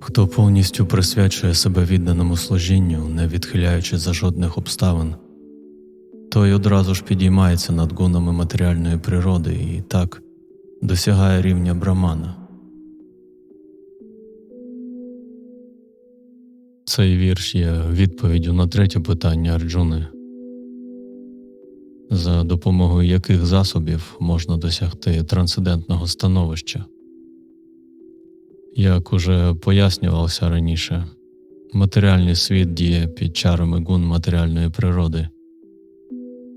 Хто повністю присвячує себе відданому служінню, не відхиляючи за жодних обставин, той одразу ж підіймається над гунами матеріальної природи і так досягає рівня брамана. Цей вірш є відповіддю на третє питання Арджуни, за допомогою яких засобів можна досягти трансцендентного становища. Як уже пояснювалося раніше, матеріальний світ діє під чарами гун матеріальної природи.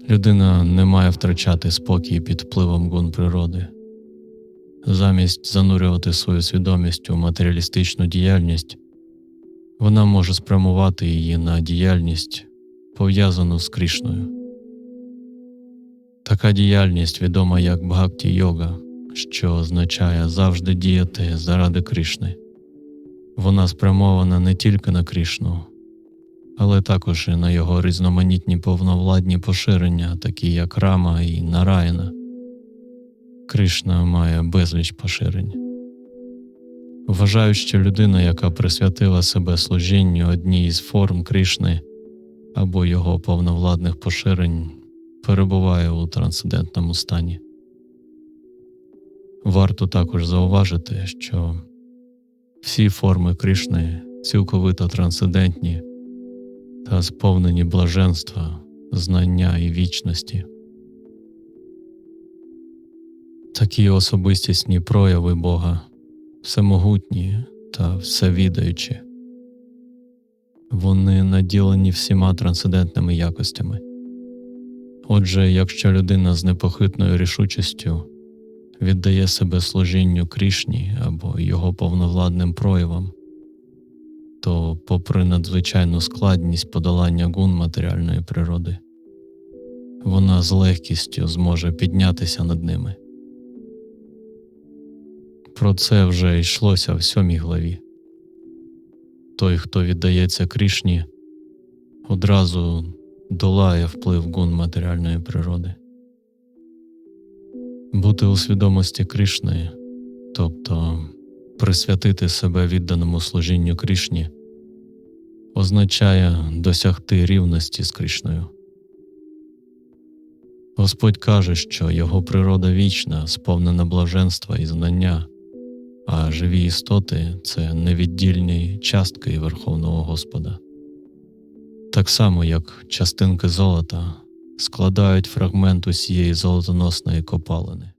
Людина не має втрачати спокій під впливом гун природи. Замість занурювати свою свідомість у матеріалістичну діяльність, вона може спрямувати її на діяльність, пов'язану з Крішною. Така діяльність відома як бхакті йога, що означає завжди діяти заради Крішни. Вона спрямована не тільки на Крішну, але також і на його різноманітні повновладні поширення, такі як Рама і Нараяна. Кришна має безліч поширень. Вважаю, що людина, яка присвятила себе служінню одній із форм Кришни або його повновладних поширень, перебуває у трансцендентному стані. Варто також зауважити, що всі форми Кришни цілковито трансцендентні та сповнені блаженства, знання і вічності. Такі особистісні прояви Бога всемогутні та всевідаючі. Вони наділені всіма трансцендентними якостями. Отже, якщо людина з непохитною рішучістю віддає себе служінню Крішні або його повновладним проявам, то, попри надзвичайну складність подолання гун матеріальної природи, вона з легкістю зможе піднятися над ними. Про це вже йшлося в сьомій главі. Той, хто віддається Крішні, одразу долає вплив гун матеріальної природи. Бути у свідомості Кришни, тобто присвятити себе відданому служінню Крішні, означає досягти рівності з Кришною. Господь каже, що його природа вічна, сповнена блаженства і знання, а живі істоти це невіддільні частки Верховного Господа. Так само, як частинки золота складають фрагмент усієї золотоносної копалини.